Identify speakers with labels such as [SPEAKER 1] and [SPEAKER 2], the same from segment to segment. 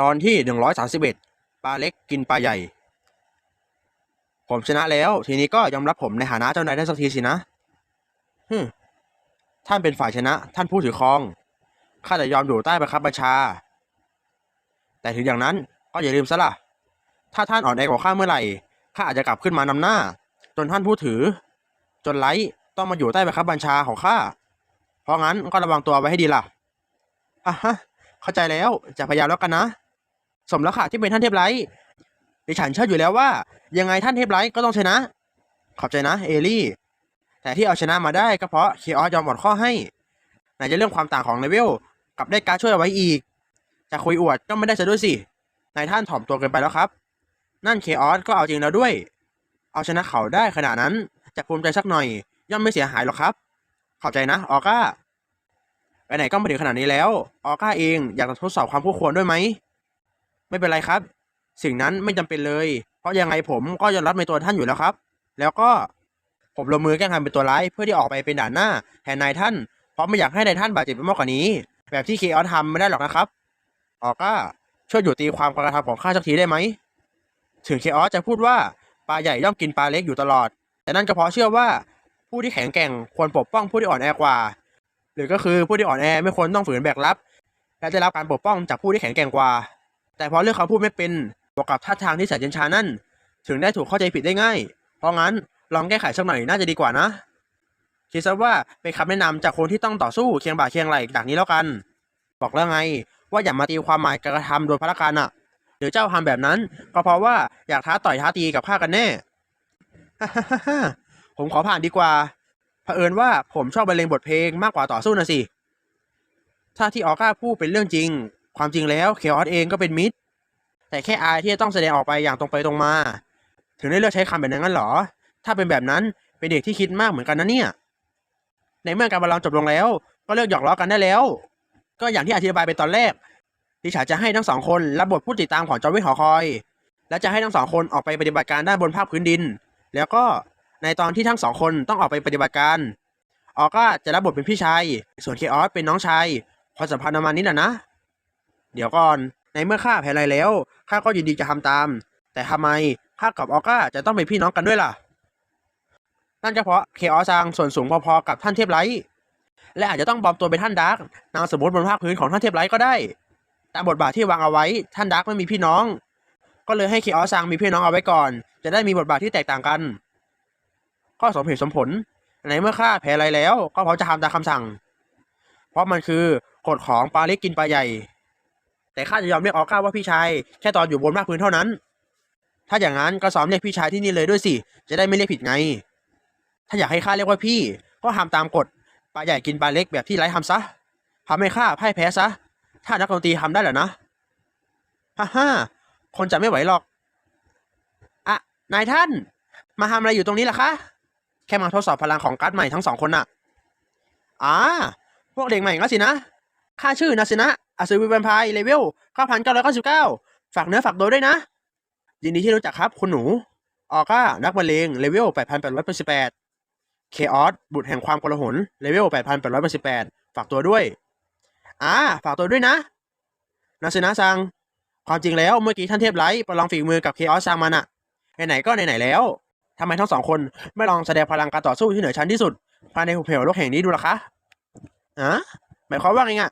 [SPEAKER 1] ตอนที่หนึ่งร้อยสาสิบเอ็ดปลาเล็กกินปลาใหญ่ ผมชนะแล้ว ทีนี้ก็ยอมรับผมในฐานะเจ้านายได้สักทีสินะฮึท่านเป็นฝ่ายชนะ ท่านผู้ถือครอง ข้าจะยอมอยู่ใต้บังคับบัญชา แต่ถึงอย่างนั้นก็อย่าลืมซะล่ะ ถ้าท่านอ่อนแอกว่าข้าเมื่อไหร่ ข้าอาจจะกลับขึ้นมานำหน้า จนท่านผู้ถือ จนไลท์ต้องมาอยู่ใต้บังคับบัญชาของข้า เพราะงั้นก็ระวังตัวไว้ให้ดีล่ะอะฮะ เข้าใจแล้ว จะพยายามแล้วกันนะ สมแล้วค่ะที่เป็นท่านเทพไลท์ดิฉันเชื่ออยู่แล้วว่า ยังไงท่านเทพไลท์ก็ต้องชนะ ขอบใจนะ เอลี่ แต่ที่เอาชนะมาได้ก็เพราะเคออสยอมหมดข้อให้ไหนจะเรื่องความต่างของเลเวลกับได้การช่วยเอาไว้อีก จะคุยอวดก็ไม่ได้ซะด้วยสินายท่านถ่อมตัวเกินไปแล้วครับ นั่นเคออสก็เอาจริงแล้วด้วย เอาชนะเขาได้ขนาดนั้นจะภูมิใจสักหน่อย ย่อมไม่เสียหายหรอกครับ ขอบใจนะออก้าไปไหนก็มาถึงขนาดนี้แล้ว ออก้าเองอยากจะทดสอบความคู่ควรด้วยไหม ไม่เป็นไรครับ สิ่งนั้นไม่จำเป็นเลย เพราะยังไงผมก็ยอมรับในตัวท่านอยู่แล้วครับ แล้วก็ผมลงมือแกล้งทำเป็นตัวร้ายเพื่อที่ออกไปเป็นด่านหน้าแทนนายท่าน เพราะไม่อยากให้นายท่านบาดเจ็บไปมากกว่านี้ แบบที่เคออสทำไม่ได้หรอกนะครับออก้าช่วยอยู่ตีความการกระทำของข้าสักทีได้ไหมถึงเคออสจะพูดว่าปลาใหญ่ย่อมกินปลาเล็กอยู่ตลอด แต่นั่นก็เพราะเชื่อว่า ผู้ที่แข็งแกร่งควรปกป้องผู้ที่อ่อนแอกว่า หรือก็คือผู้ที่อ่อนแอไม่ควรต้องฝืนแบกรับ และได้รับการปกป้องจากผู้ที่แข็งแกร่งกว่า แต่พราะเรื่องเขาพูดไม่เป็นบวกกับท่าทางที่แสนเย็นชานั่น ถึงได้ถูกเข้าใจผิดได้ง่าย เพราะงั้นลองแก้ไขสักหน่อยน่าจะดีกว่านะคิดซะว่าเป็นคำแนะนำจากคนที่ต้องต่อสู้เคียงบ่าเคียงไหล่จากนี้แล้วกัน บอกแล้วไง ว่าอย่ามาตีความหมายการกระทำโดยพละการอะหรือเจ้าทำแบบนั้น ก็เพราะว่าอยากท้าต่อยท้าตีกับข้ากันแน่ผมขอผ่านดีกว่าเผอิญว่าผมชอบบรรเลงบทเพลงมากกว่าต่อสู้นะสิ ถ้าที่ออก้าพูดเป็นเรื่องจริง ความจริงแล้วเคออสเองก็เป็นมิตร แต่แค่อายที่จะต้องแสดงออกไปอย่างตรงไปตรงมา ถึงได้เลือกใช้คำแบบนั้นงั้นหรอ ถ้าเป็นแบบนั้นเป็นเด็กที่คิดมากเหมือนกันนะเนี่ย ในเมื่อการประลองจบลงแล้ว ก็เลิกหยอกล้อกันได้แล้ว ก็อย่างที่อธิบายไปตอนแรกดิฉันจะให้ทั้งสองคนรับบทผู้ติดตามของจอร์วิทหอคอย และจะให้ทั้งสองคนออกไปปฏิบัติการด้านบนภาคพื้นดิน แล้วก็ในตอนที่ทั้งสองคนต้องออกไปปฏิบัติการ ออกก็จะรับบทเป็นพี่ชาย ส่วนเคออสเป็นน้องชายความสัมพันธ์ประมาณนี้แหละนะ เดี๋ยวก่อน ในเมื่อข้าแพ้ไรแล้วข้าก็ยินดีจะทำตาม แต่ทำไมข้ากับออก้าจะต้องเป็นพี่น้องกันด้วยล่ะ นั่นก็เพราะเคออซังส่วนสูงพอๆกับท่านเทพไลท์และอาจจะต้องปลอมตัวเป็นท่านดาร์กนามสมมติบนภาคพื้นของท่านเทพไลท์ก็ได้ตามบทบาทที่วางเอาไว้ท่านดาร์กไม่มีพี่น้อง ก็เลยให้เคออซังมีพี่น้องเอาไว้ก่อน จะได้มีบทบาทที่แตกต่างกันก็สมเหตุสมผลในเมื่อข้าแพ้ไรแล้ว ก็เพราะจะทำตามคำสั่ง เพราะมันคือกฎของปลาเล็กกินปลาใหญ่ แต่ข้าจะยอมเรียกออก้าว่าพี่ชายแค่ตอนอยู่บนภาคพื้นเท่านั้น ถ้าอย่างนั้นก็ซ้อมเรียกพี่ชายที่นี่เลยด้วยสิ จะได้ไม่เรียกผิดไง ถ้าอยากให้ข้าเรียกว่าพี่ ก็ทำตามกฎปลาใหญ่กินปลาเล็กแบบที่ไร้ทำซะทำให้ข้าพ่ายแพ้ซะ ถ้านักดนตรีทำได้เหรอนะฮ่าฮ่าคนจะไม่ไหวหรอกอะนายท่าน มาทำอะไรอยู่ตรงนี้ล่ะคะ แค่มาทดสอบพลังของการ์ดใหม่ทั้งสองคนน่ะ อ่า พวกเด็กใหม่งั้นสินะค่าชื่อนาสินะ อัศวินแวมไพร์เลเวล 9,999 ฝากเนื้อฝากตัวด้วยนะ ยินดีที่รู้จักครับคุณหนู ออก้า นักบรรเลง เลเวล 8,888เคออสบุตรแห่งความกลาหลเลเวล 8,888 ฝากตัวด้วย อ่า ฝากตัวด้วยนะ นาสินะซัง ความจริงแล้วเมื่อกี้ท่านเทพไลท์ประลองฝีมือกับเคออสซังมันอะไหนๆก็ไหนๆแล้วทำไมทั้งสองคนไม่ลองแสดงพลังการต่อสู้ที่เหนือชั้นที่สุดภายในหุบเหวโลกแห่งนี้ดูล่ะคะอะหมายความว่าไงอะ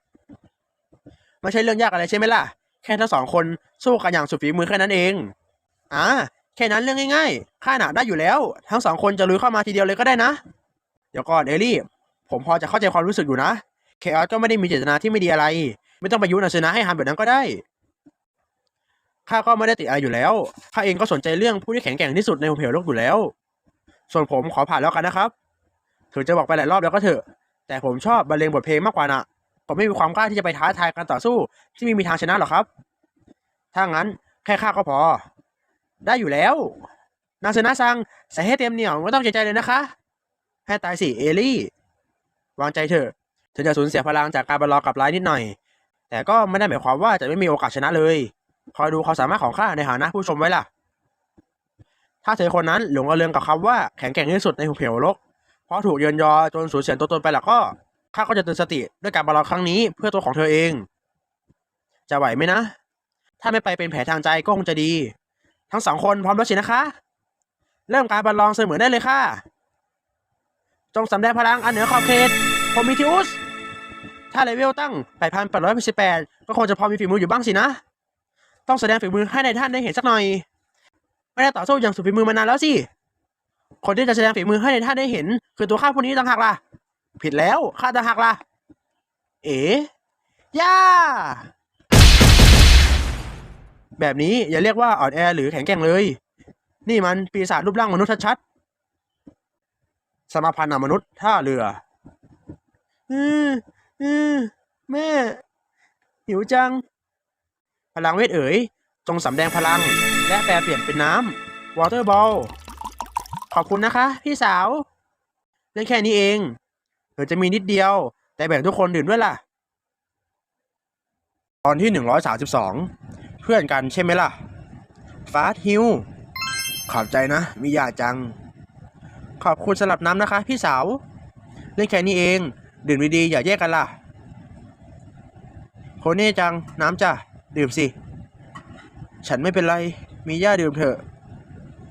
[SPEAKER 1] ไม่ใช่เรื่องยากอะไรใช่ไหมล่ะ แค่ทั้งสองคนสู้กันอย่างสุดฝีมือแค่นั้นเองอ่าแค่นั้นเรื่องง่ายๆข้าหนักได้อยู่แล้ว ทั้งสองคนจะลุยเข้ามาทีเดียวเลยก็ได้นะ เดี๋ยวก่อนเอลี่ ผมพอจะเข้าใจความรู้สึกอยู่นะเคออสก็ไม่ได้มีเจตนาที่ไม่ดีอะไร ไม่ต้องไปยุนาซึนะให้ทำแบบนั้นก็ได้ข้าก็ไม่ได้ติดอะไรอยู่แล้วข้าเองก็สนใจเรื่องผู้ที่แข็งแกร่งที่สุดในหุบเหวโลกอยู่แล้ว ส่วนผมขอผ่านแล้วกันนะครับ ถึงจะบอกไปหลายรอบแล้วก็เถอะ แต่ผมชอบบรรเลงบทเพลงมากกว่าน่ะ ผมไม่มีความกล้าที่จะไปท้าทายการต่อสู้ ที่ไม่มีทางชนะหรอกครับ ถ้างั้นแค่ข้าก็พอ ได้อยู่แล้ว นาซนะซังใส่ให้เต็มเหนียวไม่ต้องเกรงใจเลยนะคะให้ตายสิเอลี่ วางใจเถอะถึงจะสูญเสียพลังจากการบรรลอกับไลน์นิดหน่อย แต่ก็ไม่ได้หมายความว่าจะไม่มีโอกาสชนะเลย คอยดูความสามารถของข้าในฐานะผู้ชมไว้ล่ะ ถ้าเธอคนนั้นหลงระเริงกับคำว่าแข็งแกร่งที่สุดในหุบเหวโลกเพราะถูกเยินยอจนสูญเสียตัวตนไปแล้วก็ ข้าก็จะเตือนสติด้วยการบรรลองครั้งนี้เพื่อตัวของเธอเอง จะไหวไหมนะ ถ้าไม่ไปเป็นแผลทางใจก็คงจะดี ทั้งสองคนพร้อมแล้วสินะคะ เริ่มการประลองเสมือนได้เลยค่ะ จงสำแดงพลังอันเหนือขอบเขตโพมิทิอุสถ้าเลเวลตั้ง 8,818ก็คงจะพอมีฝีมืออยู่บ้างสินะ ต้องแสดงฝีมือให้ในท่านได้เห็นสักหน่อย ไม่ได้ต่อสู้อย่างสุดฝีมือมานานแล้วสิ คนที่จะแสดงฝีมือให้ในท่านได้เห็น คือตัวข้าพวกนี้ต่างหากล่ะ ผิดแล้วข้าต่างหากล่ะ เอ๋ย่า แบบนี้อย่าเรียกว่าอ่อนแอหรือแข็งแกร่งเลย นี่มันปีศาจรูปร่างมนุษย์ชัดๆ สมาพันธ์นมนุษย์ท่าเรือ อืออือแม่ หิวจัง พลังเวทเอ๋ย จงสำแดงพลัง และแปลเปลี่ยนเป็นน้ำวอเตอร์บอล ขอบคุณนะคะ พี่สาวเรื่องแค่นี้เอง เดี๋ยวจะมีนิดเดียว แต่แบ่งทุกคนดื่มด้วยล่ะ ตอนที่หนึ่งร้อยสาสิบสองเพื่อนกันใช่ไหมล่ะ ฟาสฮิวขอบใจนะมิยาจัง ขอบคุณสำหรับน้ำนะคะ พี่สาวเรื่องแค่นี้เอง ดื่มดีๆอย่าแยกกันล่ะโคเน่จังน้ำจ้ะดื่มสิ ฉันไม่เป็นไร มีย่าดื่มเถอะ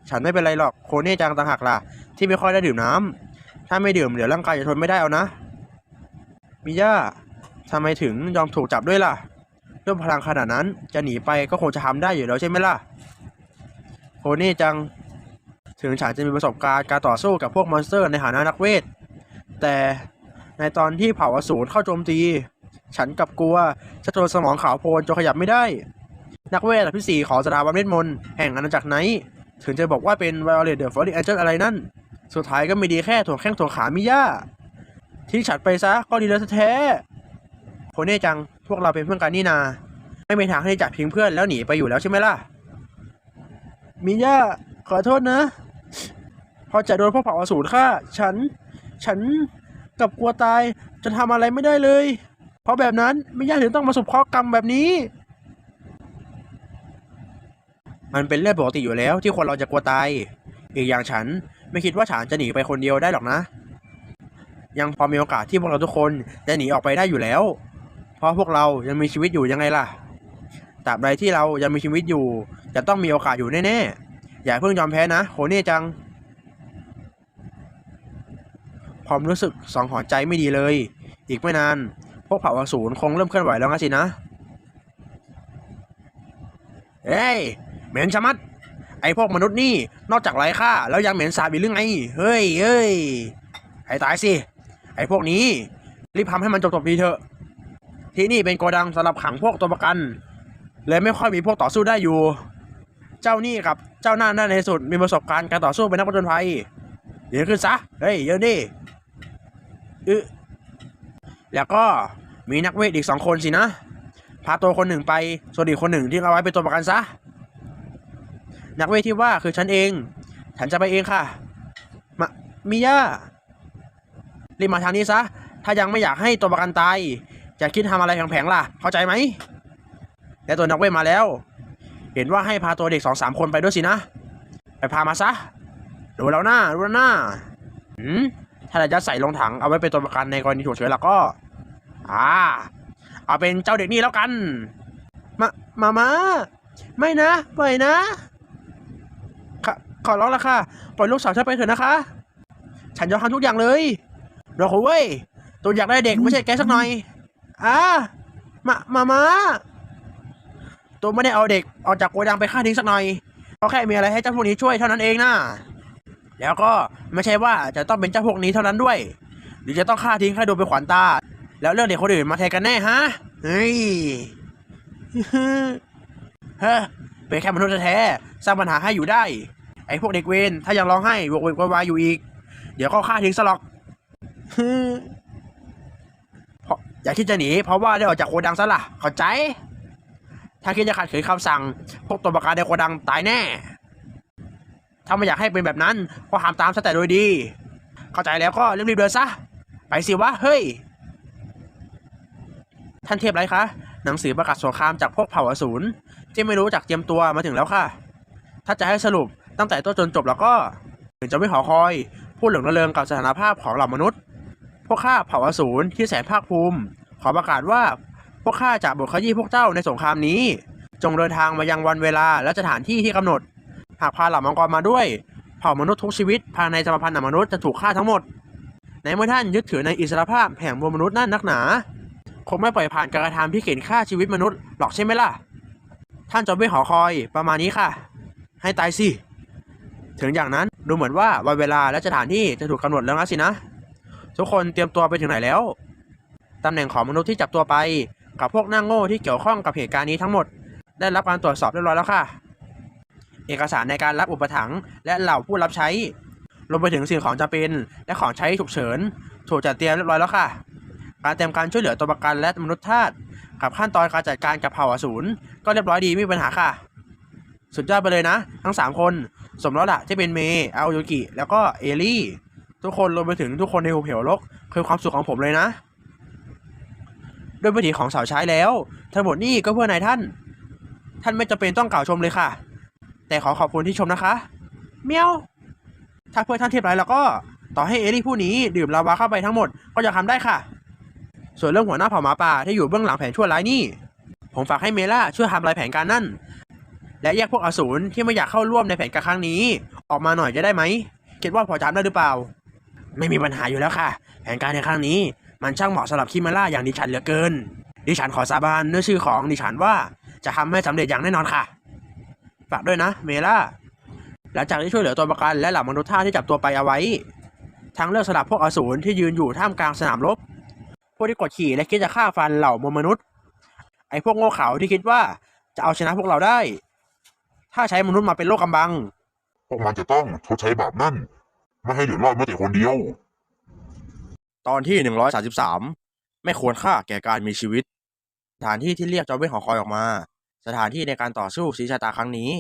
[SPEAKER 1] ฉันไม่เป็นไรหรอก โคเน่จังต่างหากล่ะ ที่ไม่ค่อยได้ดื่มน้ำ ถ้าไม่ดื่มเดี๋ยวร่างกายจะทนไม่ได้เอานะ มิย่าทำไมถึงยอมถูกจับด้วยล่ะ ด้วยพลังขนาดนั้นจะหนีไปก็คงจะทำได้อยู่แล้วใช่ไหมล่ะ โคเน่จัง ถึงฉันจะมีประสบการณ์การต่อสู้กับพวกมอนสเตอร์ในฐานะนักเวท แต่ในตอนที่เผ่าอสูรเข้าโจมตี ฉันกลับกลัวจะโดนสมองขาวโพลนจนขยับไม่ได้ นักเวทระดับที่สี่ของสถาบันเวทมนต์แห่งอาณาจักรไนท์ถึงจะบอกว่าเป็น Violet the Fallen Angel อะไรนั่น สุดท้ายก็ไม่ดีแค่ถั่วแข้งถั่วขามิย่าที่ฉันไปซะก็ดีแล้วแท้ๆโคเน่จังพวกเราเป็นเพื่อนกันนี่นา ไม่มีทางที่จะทิ้งเพื่อนแล้วหนีไปอยู่แล้วใช่ไหมล่ะ มิย่าขอโทษนะ พอจะโดนพวกเผ่าอสูรฆ่า ฉัน ฉันกับกลัวตายจะทำอะไรไม่ได้เลย เพราะแบบนั้นมิย่าถึงต้องมาสุบเคราะกรรมแบบนี้ มันเป็นเรื่องปกติอยู่แล้วที่คนเราจะกลัวตาย อีกอย่างฉัน ไม่คิดว่าฉันจะหนีไปคนเดียวได้หรอกนะ ยังพอมีโอกาสที่พวกเราทุกคนจะหนีออกไปได้อยู่แล้ว เพราะพวกเรายังมีชีวิตอยู่ยังไงล่ะตราบใดที่เรายังมีชีวิตอยู่ จะต้องมีโอกาสอยู่แน่ๆ อย่าเพิ่งยอมแพ้นะโคเน่จังผมรู้สึกสองหอนใจไม่ดีเลย อีกไม่นาน พวกเผ่าอสูรคงเริ่มเคลื่อนไหวแล้วงั้นสินะ เฮ้ยเหม็นชะมัด ไอพวกมนุษย์นี่ นอกจากไร้ค่าแล้วยังเหม็นสาบอีกหรือไง เฮ้ยเฮ้ยให้ตายสิ ไอพวกนี้ รีบทำให้มันจบๆดีเถอะ ที่นี่เป็นโกดังสำหรับขังพวกตัวประกัน เลยไม่ค่อยมีพวกต่อสู้ได้อยู่ เจ้านี่กับเจ้าหน้าด้าในสุดมีประสบการณ์การต่อสู้เป็นนักผจญภัยเดี๋ยวขึ้นซะ เฮ้ยเดี๋ยวนี่อึแล้วก็มีนักเวทอีกสองคนสินะ พาตัวคนหนึ่งไป ส่วนอีกคนหนึ่งที่เอาไว้เป็นตัวประกันซะ นักเวทที่ว่าคือฉันเอง ฉันจะไปเองค่ะ มามิยารีบมาทางนี้ซะ ถ้ายังไม่อยากให้ตัวประกันตายจะคิดทำอะไรแผงๆล่ะ เข้าใจไหม และตัวนักเวทมาแล้ว เห็นว่าให้พาตัวเด็กสองสามคนไปด้วยสินะ ไปพามาซะ ดูแล้วหน้าดูแล้วหน้าหืมถ้าจะใส่ลงถังเอาไว้เป็นตัวประกันในกรณีฉุกเฉินแล้วก็ อ่า เอาเป็นเจ้าเด็กนี่แล้วกัน มา มามาไม่นะ ปล่อยนะ ขอร้องละค่ะ ปล่อยลูกสาวฉันไปเถอะนะคะ ฉันยอมทำทุกอย่างเลยเดี๋ยวคุยเว้ยตัวอยากได้เด็กไม่ใช่แกสักหน่อยอ่ามามามาตัวไม่ได้เอาเด็กออกจากโกดังไปฆ่าทิ้งสักหน่อยเขาแค่มีอะไรให้เจ้าพวกนี้ช่วยเท่านั้นเองนะแล้วก็ไม่ใช่ว่าจะต้องเป็นเจ้าพวกนี้เท่านั้นด้วย หรือจะต้องฆ่าทิ้งให้ดูเป็นขวัญตา แล้วเรื่องเด็กคนอื่นมาแทนกันแน่ฮะเฮ้ยฮ้ยเป็นแค่มนุษย์แท้สร้างปัญหาให้อยู่ได้ ไอ้พวกเด็กเวรถ้ายังร้องไห้โวกเวกวยวายอยู่อีก เดี๋ยวก็ฆ่าทิ้งซะหรอกเพราะอย่าคิดจะหนี เพราะว่าได้ออกจากโกดังซะละเข้าใจ ถ้าคิดจะขัดขืนคำสั่ง พวกตัวประกันในโกดังตายแน่ ถ้าไม่อยากให้เป็นแบบนั้น ก็ห้ามตามซะแต่โดยดี เข้าใจแล้วก็รีบๆเดินซะ ไปสิวะ เฮ้ย ท่านเทพไรคะ หนังสือประกาศสงครามจากพวกเผ่าอสูรที่ไม่รู้จักเตรียมตัวมาถึงแล้วค่ะ ถ้าจะให้สรุป ตั้งแต่ต้นจนจบแล้วก็ถึงจะไม่ขอคอย พูดหลงระเริงกับสถานภาพของเหล่ามนุษย์ พวกข้าเผ่าอสูรที่แสนภาคภูมิ ขอประกาศว่าพวกข้าจะบทขยี้พวกเจ้าในสงครามนี้ จงเดินทางมายังวันเวลาและสถานที่ที่กำหนด หากพาเหล่ามังกรมาด้วย เผ่ามนุษย์ทุกชีวิตภายในสมพันธ์มนุษย์จะถูกฆ่าทั้งหมดในเมื่อท่านยึดถือในอิสรภาพแห่งมวลมนุษย์นั่นนักหนา คงไม่ปล่อยผ่านการกระทำที่เข็นฆ่าชีวิตมนุษย์หรอกใช่ไหมล่ะ ท่านจอมเวทหอคอยประมาณนี้ค่ะ ให้ตายสิ ถึงอย่างนั้นดูเหมือนว่าวันเวลาและสถานที่จะถูกกำหนดแล้วนะสินะ ทุกคนเตรียมตัวไปถึงไหนแล้วตำแหน่งของมนุษย์ที่จับตัวไป กับพวกนั่งโง่ที่เกี่ยวข้องกับเหตุการณ์นี้ทั้งหมด ได้รับการตรวจสอบเรียบร้อยแล้วค่ะ เอกสารในการรับอุปถัมภ์และเหล่าผู้รับใช้รวมไปถึงสิ่งของจำเป็นและของใช้ฉุกเฉิน ถูกจัดเตรียมเรียบร้อยแล้วค่ะ การเตรียมการช่วยเหลือตัวประกันและมนุษย์ทาสกับขั้นตอนการจัดการกับเผ่าอสูรก็เรียบร้อยดีไม่มีปัญหาค่ะ สุดยอดไปเลยนะ ทั้งสามคน สมแล้วล่ะที่เป็นเมย์อาโยกิ แล้วก็เอลี่ ทุกคนรวมไปถึงทุกคนในหุบเหวโลกคือความสุขของผมเลยนะ ด้วยวิถีของสาวใช้แล้ว ทั้งหมดนี่ก็เพื่อนายท่าน ท่านไม่จำเป็นต้องกล่าวชมเลยค่ะ แต่ขอขอบคุณที่ชมนะคะ เมียว ถ้าเพื่อนท่านเทียบไรแล้วก็ต่อให้เอลี่ผู้นี้ดื่มลาวาเข้าไปทั้งหมดก็จะทำได้ค่ะ ส่วนเรื่องหัวหน้าเผ่าหมาป่าที่อยู่เบื้องหลังแผนชั่วร้ายนี่ ผมฝากให้เมล่าช่วยทำลายแผนการนั่น และแยกพวกอสูรที่ไม่อยากเข้าร่วมในแผนการครั้งนี้ ออกมาหน่อยจะได้ไหมคิดว่าพอจำได้หรือเปล่า ไม่มีปัญหาอยู่แล้วค่ะ แผนการในครั้งนี้ มันช่างเหมาะสำหรับคิมาล่าอย่างดิฉันเหลือเกิน ดิฉันขอสาบานด้วยชื่อของดิฉันว่าจะทำให้สำเร็จอย่างแน่นอนค่ะ ฝากด้วยนะ เมล่า หลังจากที่ช่วยเหลือตัวประกันและเหล่ามนุษย์ท่าที่จับตัวไปเอาไว้ทางเลือกสำหรับพวกอสูรที่ยืนอยู่ท่ามกลางสนามรบ พวกที่กดขี่และคิดจะฆ่าฟันเหล่ามวลมนุษย์ ไอ้พวกโง่เขลาที่คิดว่าจะเอาชนะพวกเราได้ ถ้าใช้มนุษย์มาเป็นโลกกำบัง
[SPEAKER 2] พวกมันจะต้องชดใช้บาปนั่น ไม่ให้เหลือรอดแม้แต่คนเดียว
[SPEAKER 1] ตอนที่ 133 ไม่ควรค่าแก่การมีชีวิต สถานที่ที่เรียกจอมเวทหอคอยออกมา สถานที่ในการต่อสู้สีชะตาครั้งนี้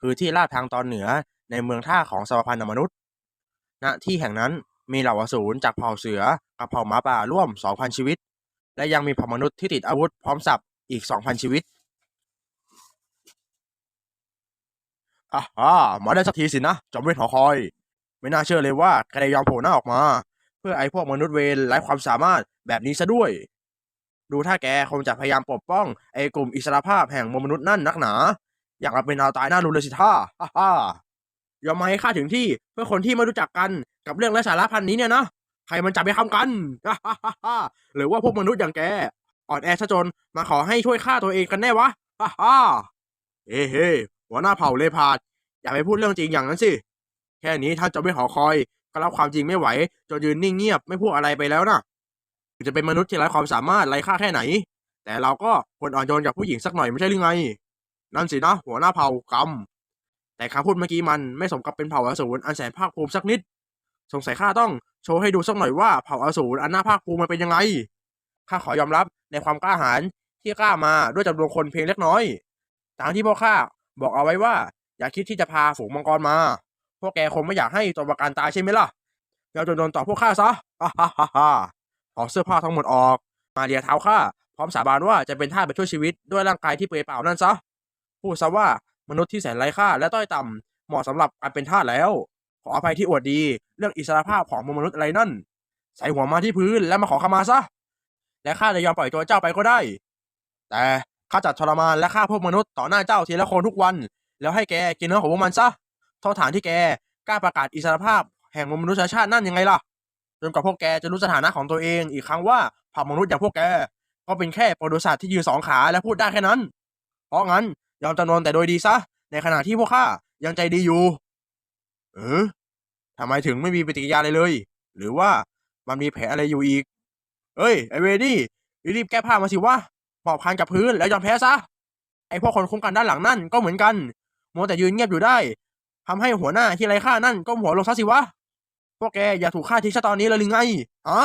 [SPEAKER 1] คือที่ลาดทางตอนเหนือในเมืองท่าของสวพันธ์มนุษย์ ณ ที่แห่งนั้นมีเหล่าอสูรจากเผ่าเสือกับเผ่าหมาป่าร่วม 2,000 ชีวิต และยังมีเผ่ามนุษย์ที่ติดอาวุธพร้อมสับอีก 2,000 ชีวิต อะอ่ามาได้สักทีสินะจอมเวทหอคอย ไม่น่าเชื่อเลยว่าแกได้ยอมโผล่หน้าออกมา เพื่อไอ้พวกมนุษย์เวรไร้ความสามารถแบบนี้ซะด้วย ดูถ้าแกคงจะพยายามปกป้องไอ้กลุ่มอิสรภาพแห่งมนุษย์นั่นนักหนา อยากเอาเป็นเอาตายหน้าดูเลยสิท่าฮ่าฮ่ายอมมาให้ข้าถึงที่เพื่อคนที่ไม่รู้จักกันกับเรื่องไร้สาระพันนี้เนี่ยนะใครมันจะไปทำกันฮ่าฮ่าฮ่าฮ่าหรือว่าพวกมนุษย์อย่างแกอ่อนแอซะจนมาขอให้ช่วยฆ่าตัวเองกันแน่วะฮ่าฮ่าเฮ้เฮ้ หัวหน้าเผ่าเลพาดอย่าไปพูดเรื่องจริงอย่างนั้นสิ แค่นี้ท่านจะไม่หอคอย ก็รับความจริงไม่ไหวจนยืนนิ่งเงียบไม่พูดอะไรไปแล้วนะจะเป็นมนุษย์ที่ไร้ความสามารถไร้ค่าแค่ไหน แต่เราก็ควรอ่อนโยนกับผู้หญิงสักหน่อยไม่ใช่หรือไง นั่นสินะหัวหน้าเผ่ากรรมแต่คำพูดเมื่อกี้มันไม่สมกับเป็นเผ่าอสูรอันแสนภาคภูมิสักนิด สงสัยข้าต้องโชว์ให้ดูสักหน่อยว่าเผ่าอสูรอันน่าภาคภูมิมันเป็นยังไง ข้าขอยอมรับในความกล้าหาญที่กล้ามาด้วยจำนวนคนเพียงเล็กน้อยตามที่พ่อข้า บอกเอาไว้ว่า อย่าคิดที่จะพาฝูงมังกรมา พวกแกคงไม่อยากให้ตัวประกันตายใช่ไหมล่ะเราจะโดนต่อพวกข้าซะฮ่าฮ่าฮ่าถอดเสื้อผ้าทั้งหมดออก มาเลียเท้าข้าพร้อมสาบานว่าจะเป็นท่าไปช่วยชีวิตด้วยร่างกายที่เปลือยเปล่านั่นซะ พูดซะว่ามนุษย์ที่แสนไร้ค่าและต้อยต่ำเหมาะสำหรับการเป็นทาสแล้ว ขออภัยที่อวดดี เรื่องอิสรภาพของมนุษย์อะไรนั่น ใส่หัวมาที่พื้นแล้วมาขอขมาซะ และข้าจะยอมปล่อยตัวเจ้าไปก็ได้ แต่ ข้าจัดทรมานและฆ่าพวกมนุษย์ต่อหน้าเจ้าทีละคนทุกวัน แล้วให้แกกินเนื้อของพวกมันซะโทษฐานที่แกกล้าประกาศอิสรภาพ แห่งมนุษยชาตินั่นยังไงล่ะจนกว่าพวกแกจะรู้สถานะของตัวเองอีกครั้งว่าผ่ามนุษย์อย่างพวกแก ก็เป็นแค่โปรดุสัตว์ที่ยืนสองขาและพูดได้แค่นั้น เพราะงั้นยอมจำนนแต่โดยดีซะ ในขณะที่พวกข้ายังใจดีอยู่ เออทำไมถึงไม่มีปฏิกิริยาอะไรเลย หรือว่ามันมีแผลอะไรอยู่อีก เอ้ยไอเวดี้รีบแก้ผ้ามาสิวะ ปอบพันกับพื้นแล้วยอมแพ้ซะ ไอพวกคนคุ้มกันด้านหลังนั่นก็เหมือนกันมัวแต่ยืนเงียบอยู่ได้ทำให้หัวหน้าที่ไรค่านั่นก็หัวลงซะสิวะ พวกแกอย่าถูกฆ่าทิ้งซะตอนนี้เลยหรือไงฮะ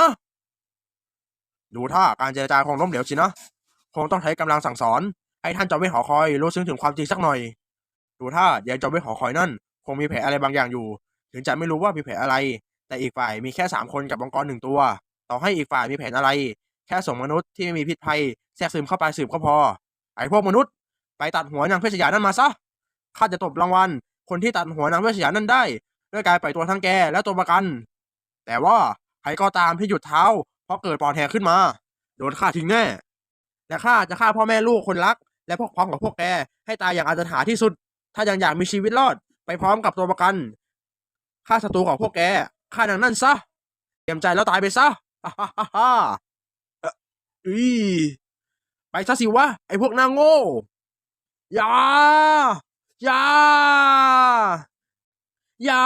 [SPEAKER 1] ดูท่าการเจรจาคงล้มเหลวสินะ คงต้องใช้กำลังสั่งสอนให้ท่านจอมเวทหอคอยรู้ซึ้งถึงความจริงสักหน่อย ดูท่ายายจอมเวทหอคอยนั่น คงมีแผลอะไรบางอย่างอยู่ ถึงจะไม่รู้ว่ามีแผลอะไร แต่อีกฝ่ายมีแค่สามคนกับมังกรหนึ่งตัว ต่อให้อีกฝ่ายมีแผนอะไร แค่ส่งมนุษย์ที่ไม่มีพิษภัยแทรกซึมเข้าไปสืบก็พอ ไอ้พวกมนุษย์ไปตัดหัวนางเพชรยานั่นมาซะข้าจะตบรางวัลคนที่ตัดหัวนางเวชยานั่นได้ด้วยการปล่อยตัวทั้งแกและตัวประกัน แต่ว่าใครก็ตามที่หยุดเท้าเพราะเกิดปอดแหกขึ้นมา โดนฆ่าทิ้งแน่และข้าจะฆ่าพ่อแม่ลูกคนรัก และพวกพ้องกับพวกแกให้ตายอย่างอาถรรพ์ที่สุด ถ้ายังอยากมีชีวิตรอดไปพร้อมกับตัวประกันฆ่าศัตรูของพวกแกฆ่านางนั่นซะเตรียมใจแล้วตายไปซะฮ่าฮ่าฮ่า อีไปซะสิวะ ไอพวกนางโง่อย่าอย่าอย่า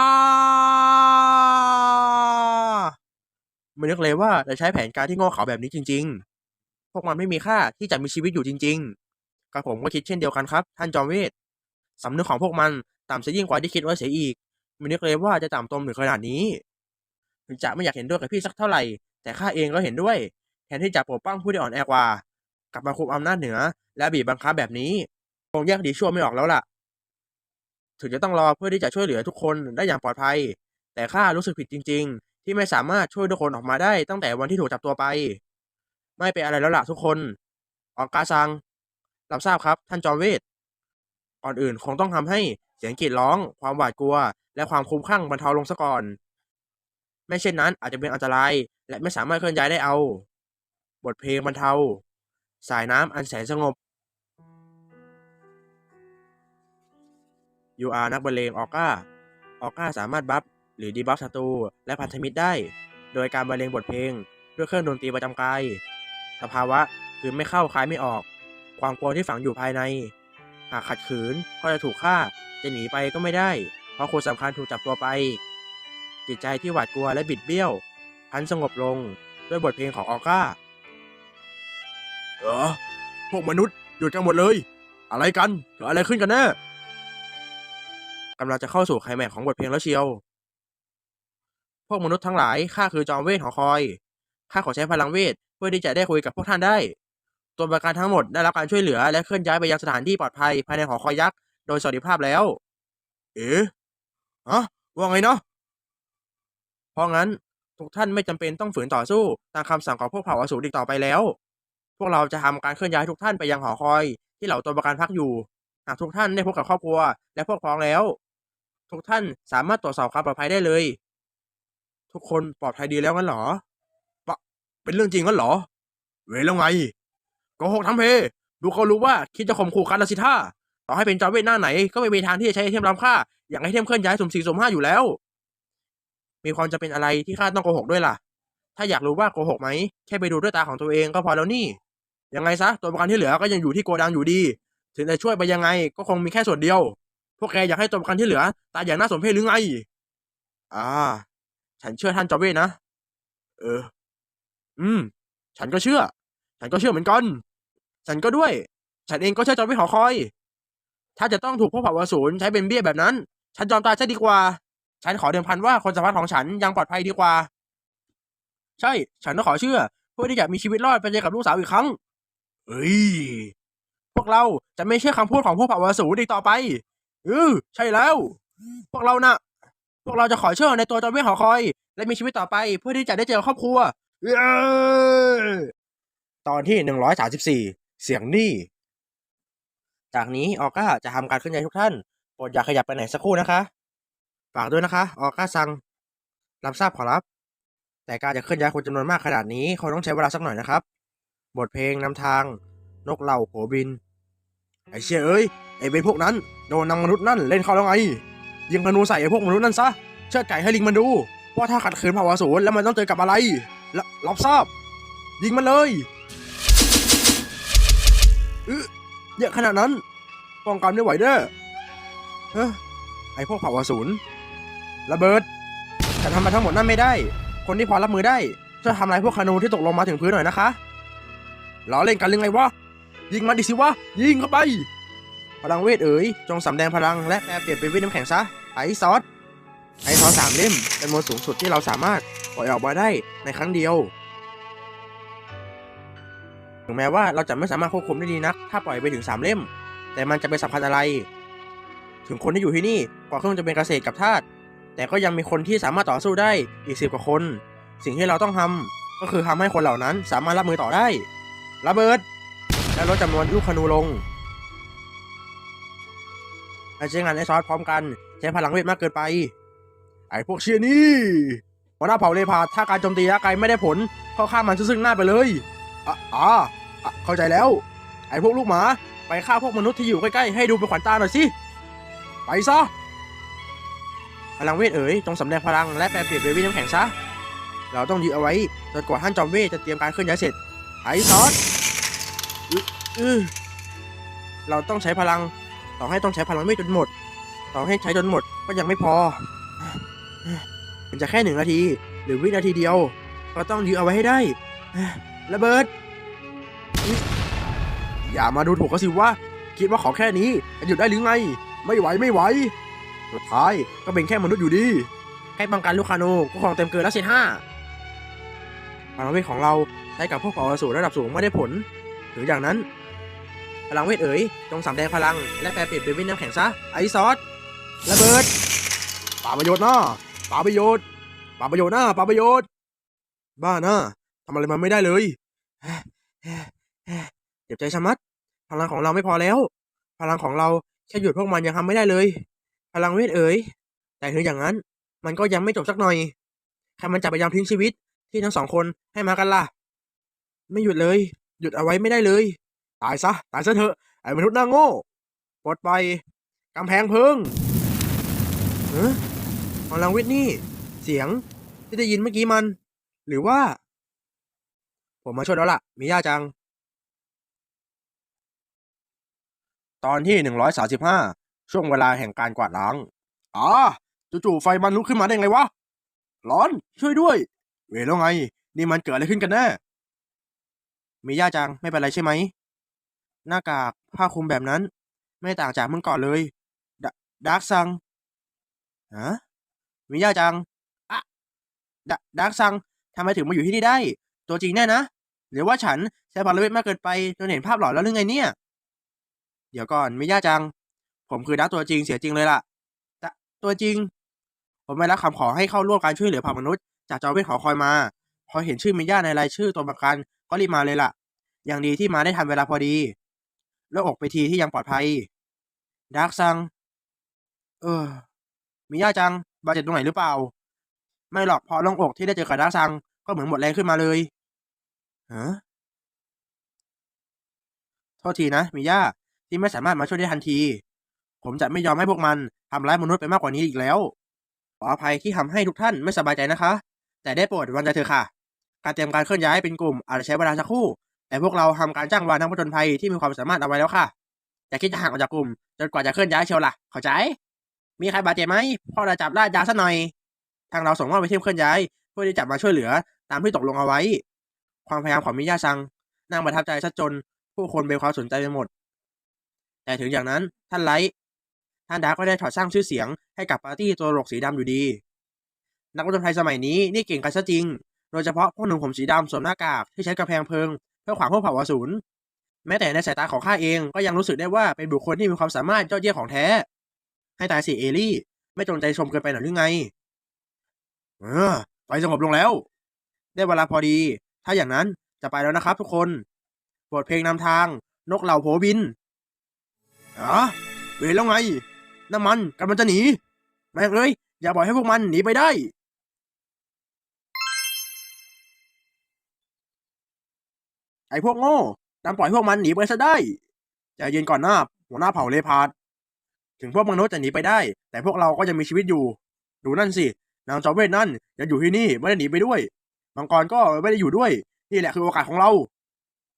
[SPEAKER 1] ไม่นึกเลยว่าจะใช้แผนการที่โง่เขลาแบบนี้จริง ๆ พวกมันไม่มีค่าที่จะมีชีวิตอยู่จริง ๆกระผมก็คิดเช่นเดียวกันครับ ท่านจอมเวทสำนึกของพวกมันต่ำเสียยิ่งกว่าที่คิดไว้เสียอีก ไม่นึกเลยว่าจะต่ำตมถึงขนาดนี้ ถึงจะไม่อยากเห็นด้วยกับพี่สักเท่าไหร่ แต่ข้าเองก็เห็นด้วย นที่จะปกป้องผู้ที่อ่อนแอกว่า กลับมาคุมอำนาจเหนือ และบีบบังคับแบบนี้คงแยกดีชั่วไม่ออกแล้วล่ะ ถึงจะต้องรอเพื่อที่จะช่วยเหลือทุกคนได้อย่างปลอดภัย แต่ข้ารู้สึกผิดจริง ๆ ที่ไม่สามารถช่วยทุกคนออกมาได้ตั้งแต่วันที่ถูกจับตัวไป ไม่เป็นอะไรแล้วล่ะทุกคนออกกาซังรับทราบครับ ท่านจอมเวทก่อนอื่นคงต้องทำให้เสียงกรีดร้อง ความหวาดกลัว และความคุ้มคลั่งบรรเทาลงซะก่อน ไม่เช่นนั้นอาจจะเป็นอันตราย และไม่สามารถเคลื่อนย้ายได้เอา บทเพลงบรรเทา สายน้ำอันแสนสงบ UR นักบรรเลงออก้าออก้าสามารถบัฟหรือดีบัฟศัตรูและพันธมิตรได้ โดยการบรรเลงบทเพลง ด้วยเครื่องดนตรีประจำกาย สภาวะคือไม่เข้าคล้ายไม่ออก ความกลัวที่ฝังอยู่ภายใน หากขัดขืนก็จะถูกฆ่า จะหนีไปก็ไม่ได้ เพราะคนสำคัญถูกจับตัวไป จิตใจที่หวาดกลัวและบิดเบี้ยว พันสงบลงด้วยบทเพลงของออก้า เออพวกมนุษย์หยุดกันหมดเลย อะไรกันเกิดอะไรขึ้นกันแน่กำลังจะเข้าสู่ไคลแม็กซ์ของบทเพลงแล้วเชียว พวกมนุษย์ทั้งหลายข้าคือจอมเวทหอคอยข้าขอใช้พลังเวทเพื่อที่จะได้คุยกับพวกท่านได้ ตัวประกันทั้งหมดได้รับการช่วยเหลือและเคลื่อนย้ายไปยังสถานที่ปลอดภัยภายในหอคอยยักษ์โดยสวัสดิภาพแล้ว เอ๋ฮะว่าไงเนาะเพราะงั้นทุกท่านไม่จำเป็นต้องฝืนต่อสู้ตามคำสั่งของพวกเผ่าอสูรอีกต่อไปแล้ว พวกเราจะทำการเคลื่อนย้ายทุกท่านไปยังหอคอย ที่เหล่าตัวประกันพักอยู่ หากทุกท่านได้พบกับครอบครัว และพวกพ้องแล้ว ทุกท่านสามารถตรวจสอบความปลอดภัยได้เลย ทุกคนปลอดภัยดีแล้วงั้นเหรอปะเป็นเรื่องจริงงั้นเหรอ เวแล้วไงโกหกทำเพ ดูเขารู้ว่าคิดจะข่มขู่กันละสิท่าต่อให้เป็นจอมเวทหน้าไหนก็ไม่มีทางที่จะใช้ไอเทมล้ำค่า อย่างไอเทมเคลื่อนย้ายสมสี่สมห้าอยู่แล้ว มีความจะเป็นอะไรที่ข้าต้องโกหกด้วยล่ะ ถ้าอยากรู้ว่าโกหกไหม แค่ไปดูด้วยตาของตัวเองก็พอแล้วนี่ ยังไงซะตัวประกันที่เหลือก็ยังอยู่ที่โกดังอยู่ดี ถึงจะช่วยไปยังไงก็คงมีแค่ส่วนเดียว พวกแกอยากให้ตัวประกันที่เหลือ ตายอย่างน่าสมเพชหรือไง อ่า ฉันเชื่อท่านจอเวนะ เออ อืม ฉันก็เชื่อ ฉันก็เชื่อเหมือนกัน ฉันก็ด้วย ฉันเองก็เชื่อจอเวทหอคอย ถ้าจะต้องถูกพวกเผ่าอสูรใช้เป็นเบี้ยแบบนั้น ฉันยอมตายซะดีกว่า ฉันขอเดิมพันว่าคนสำคัญของฉันยังปลอดภัยดีกว่า ใช่ ฉันก็ขอเชื่อเพื่อที่จะมีชีวิตรอดไปเจอกับลูกสาวอีกครั้ง เอ้ย พวกเราจะไม่เชื่อคำพูดของพวกเผ่าอสูรอีกต่อไปเออใช่แล้ว พวกเราน่ะ พวกเราจะขอเชื่อในตัวจอมเวทหอคอย และมีชีวิตต่อไปเพื่อที่จะได้เจอครอบครัวตอนที่หนึ่งร้อยสาสิบสี่เสียงนี่ จากนี้ออก้าจะทำการเคลื่อนย้ายทุกท่านโปรดอย่าขยับไปไหนสักครู่นะคะฝากด้วยนะคะ ออก้าซังรับทราบขอรับ แต่การจะเคลื่อนย้ายคนจำนวนมากขนาดนี้คงต้องใช้เวลาสักหน่อยนะครับ บทเพลงนำทาง นกเหล่าโผบิน ไอ้เชี่ยเอ้ย ไอ้เป็นพวกนั้น โดนนางมนุษย์นั่นเล่นเข้าแล้วไง ยิงธนูใส่ไอ้พวกมนุษย์นั่นซะ เชิดไก่ให้ลิงมันดู ว่าถ้าขัดขืนเผ่าอสูรแล้วมันต้องเจอกับอะไรละรับทราบ ยิงมันเลยเออเยอะขนาดนั้นป้องกันไม่ไหวเด้อเฮ้ไอพวกเผ่าอสูรระเบิดฉันทำมาทั้งหมดนั่นไม่ได้ คนที่พอรับมือได้ช่วยทำลายพวกคานูที่ตกลงมาถึงพื้นหน่อยนะคะ ล้อเล่นกันหรือไงวะ ยิงมันดิสิวะ ยิงเข้าไป พลังเวทเอ๋ย จงสำแดงพลังและแปลเปลี่ยนเป็นเวทน้ำแข็งซะ ไอซอส ไอซอสสามเล่ม เป็นมวลสูงสุดที่เราสามารถปล่อยออกมาได้ในครั้งเดียว ถึงแม้ว่าเราจะไม่สามารถควบคุมได้ดีนัก ถ้าปล่อยไปถึงสามเล่ม แต่มันจะเป็นสำคัญอะไร ถึงคนที่อยู่ที่นี่กว่าเครื่องจะเป็นเกษตรกับทาสแต่ก็ยังมีคนที่สามารถต่อสู้ได้อีกสิบกว่าคน สิ่งที่เราต้องทำก็คือทำให้คนเหล่านั้นสามารถรับมือต่อได้ ระเบิด และลดจำนวนลูกคนูลงใช้งานไอซอสพร้อมกัน ใช้พลังเวทมากเกินไป ไอพวกเชียนี่หัวหน้าเผ่าเลพาถ้าการโจมตีร่างกายไม่ได้ผลก็ฆ่ามันซึ่งหน้าไปเลยอะอ่าอะเข้าใจแล้ว ไอพวกลูกหมา ไปฆ่าพวกมนุษย์ที่อยู่ใกล้ๆให้ดูเป็นขวัญตาหน่อยสิ ไปซะพลังเวทเอ๋ยจงสำแดงพลังและแปลเปลี่ยนเป็นวทน้ำแข็งซะ เราต้องยื้อเอาไว้จนกว่าท่านจอมเวทจะเตรียมการเคลื่อนย้ายเสร็จ ไอซอสอือเราต้องใช้พลัง ต่อให้ต้องใช้พลังเวทจนหมด ต่อให้ใช้จนหมดก็ยังไม่พอ มันจะแค่หนึ่งนาที หรือวินาทีเดียว ก็ต้องยื้อเอาไว้ให้ได้ ระเบิด อย่ามาดูถูกเขาสิว่า คิดว่าขอแค่นี้จะหยุดได้หรือไง ไม่ไหวไม่ไหว สุดท้ายก็เป็นแค่มนุษย์อยู่ดี แค่ป้องกันลูกคาโนก็ของเต็มเกินแล้วสิห้าพลังเวทของเรา ใช้กับพวกเผ่าอสูรระดับสูงไม่ได้ผล หรืออย่างนั้น พลังเวทเอ๋ยจงสำแดงพลัง และแปลเปลี่ยนเป็นวทน้ำแข็งซะไอซอสระเบิดป่าประโยชน์นะป่าประโยชน์ป่าประโยชน์นะป่าประโยชน์ บ้านะทำอะไรมันไม่ได้เลยเจ็บใจชะมัด พลังของเราไม่พอแล้ว พลังของเราแค่หยุดพวกมันยังทำไม่ได้เลย พลังเวทเอ๋ยแต่ถึงอย่างนั้น มันก็ยังไม่จบสักหน่อยใครมันจะไปยอมทิ้งชีวิตที่ทั้งสองคนให้มากันล่ะ ไม่หยุดเลย หยุดเอาไว้ไม่ได้เลย ตายซะ ตายซะเถอะ ไอ้มนุษย์หน้าโง่ ปลดไปกำแพงเพิงเออพลังเวทนี่ เสียงที่ได้ยินเมื่อกี้มัน หรือว่า ผมมาช่วยแล้วล่ะมิยาจัง ตอนที่หนึ่งร้อยสาสิบห้าช่วงเวลาแห่งการกวาดล้างอ่าจู่ๆไฟมันลุกขึ้นมาได้ไงวะ ร้อน ช่วยด้วย เวรแล้วไง นี่มันเกิดอะไรขึ้นกันแน่ มิยาจังไม่เป็นไรใช่ไหม หน้ากากผ้าคลุมแบบนั้น ไม่ต่างจากเมื่อก่อนเลยดดาร์กซังฮะมิยาจังอะดดาร์กซังทำไมถึงมาอยู่ที่นี่ได้ ตัวจริงแน่นะ หรือว่าฉันใช้พลังเวทมากเกินไปจนเห็นภาพหลอนแล้วหรือไงเนี่ย เดี๋ยวก่อนมิยาจัง ผมคือดักตัวจริงเสียจริงเลยล่ะตตัวจริง ผมไม่รับคำขอให้เข้าร่วมการช่วยเหลือผ่ามนุษย์จากจอมเวทขอคอยมา พอเห็นชื่อมิย่าในรายชื่อตัวประกัน ก็รีบมาเลยล่ะ อย่างดีที่มาได้ทันเวลาพอดี แล้วอกไปทีที่ยังปลอดภัย ดาร์กซัง เออมิย่าจัง บาดเจ็บตรงไหนหรือเปล่า ไม่หรอกพอลงอกที่ได้เจอกับดาร์กซัง ก็เหมือนหมดแรงขึ้นมาเลยฮะโทษทีนะมิย่าที่ไม่สามารถมาช่วยได้ทันที ผมจะไม่ยอมให้พวกมันทำร้ายมนุษย์ไปมากกว่านี้อีกแล้ว ขออภัยที่ทำให้ทุกท่านไม่สบายใจนะคะ แต่ได้โปรดวางใจเถอะค่ะ การเตรียมการเคลื่อนย้ายเป็นกลุ่มอาจจะใช้เวลาสักครู่ แต่พวกเราทำการจ้างวานนักผจญภัยที่มีความสามารถเอาไว้แล้วค่ะอย่าคิดจะห่างออกจากกลุ่มจนกว่าจะเคลื่อนย้ายเชียวล่ะเข้าใจ มีใครบาดเจ็บไหมพ่อจะจับลาดยาซะหน่อย ทางเราส่งมอบไปทีมเคลื่อนย้ายเพื่อที่จะมาช่วยเหลือตามที่ตกลงเอาไว้ ความพยายามของมิยาซังนางประทับใจซะจนผู้คนเบนความสนใจไปหมด แต่ถึงอย่างนั้นท่านไลท์ท่านดาก็ได้ถอดสร้างชื่อเสียงให้กับปาร์ตี้ตัวตลกสีดำอยู่ดี นักผจญภัยสมัยนี้นี่เก่งกันซะจริง โดยเฉพาะพวกหนุ่มผมสีดำสวมหน้ากากที่ใช้กระแพงเพลิงเพื่อขวางพวกเผ่าอสูรแม้แต่ในสายตาของข้าเองก็ยังรู้สึกได้ว่าเป็นบุคคลที่มีความสามารถยอดเยี่ยมของแท้ ให้ตายสิเอลี่ ไม่จงใจชมเกินไปหน่อยหรือไง เออไฟสงบลงแล้ว ได้เวลาพอดี ถ้าอย่างนั้นจะไปแล้วนะครับทุกคนโปรดเพลงนำทาง นกเหล่าโผบินอ๋อเวรแล้วไงน้ำมันกำลังจะหนี แม่งเลยอย่าปล่อยให้พวกมันหนีไปได้ ไอ้พวกโง่ตามปล่อยพวกมันหนีไปซะได้ใจเย็นก่อนหน้า หัวหน้าเผ่าเลพาร์ดถึงพวกมนุษย์จะหนีไปได้ แต่พวกเราก็ยังมีชีวิตอยู่ ดูนั่นสิ นางจอมเวทนั่นยังอยู่ที่นี่ไม่ได้หนีไปด้วย มังกรก็ไม่ได้อยู่ด้วย นี่แหละคือโอกาสของเรา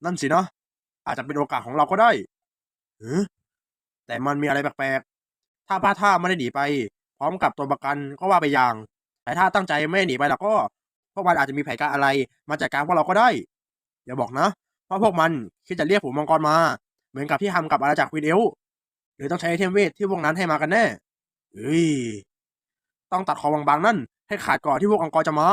[SPEAKER 1] นั่นสินะ อาจจะเป็นโอกาสของเราก็ได้เออแต่มันมีอะไรแปลกๆ ถ้าพลาดท่าไม่ได้หนีไป พร้อมกับตัวประกันก็ว่าไปอย่าง แต่ถ้าตั้งใจไม่ได้หนีไปแล้วก็พวกมันอาจจะมีแผนการอะไร มาจัดการพวกเราก็ได้ อย่าบอกนะ ว่าะพวกมันคิดจะเรียกฝูงมังกรมา เหมือนกับที่ทำกับอาณาจักรวินเอลหรือต้องใช้ไอเทมเวทที่พวกนั้นให้มากันแน่เฮ้ยต้องตัดคอบางๆนั่น ให้ขาดก่อนที่พวกอังกอรจะมา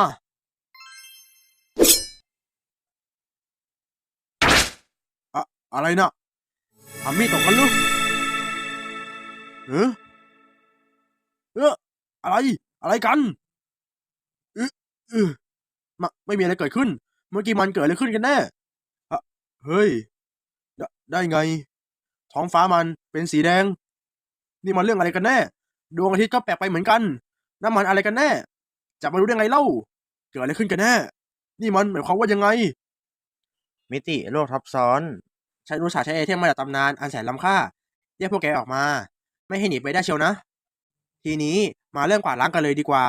[SPEAKER 1] อะอะไรนะทำมีดตกกันหรือเออเอออะไร อะไรกันเออเออไม่มีอะไรเกิดขึ้น เมื่อกี้มันเกิดอะไรขึ้นกันแน่ เฮ้ยไดได้ไง ท้องฟ้ามันเป็นสีแดง นี่มันเรื่องอะไรกันแน่ ดวงอาทิตย์ก็แปลกไปเหมือนกัน น้ำมันอะไรกันแน่ จะมารู้ได้ไงเล่า เกิดอะไรขึ้นกันแน่ นี่มันหมายความว่ายังไง
[SPEAKER 3] มิติโลกทับซ้อน
[SPEAKER 1] ฉันอุตส่าห์ใช้ไอเทมมาจากตำนานอันแสนล้ำค่าเรียกพวกแกออกมา ไม่ให้หนีไปได้เชียวนะ ทีนี้มาเริ่มกวาดล้างกันเลยดีกว่า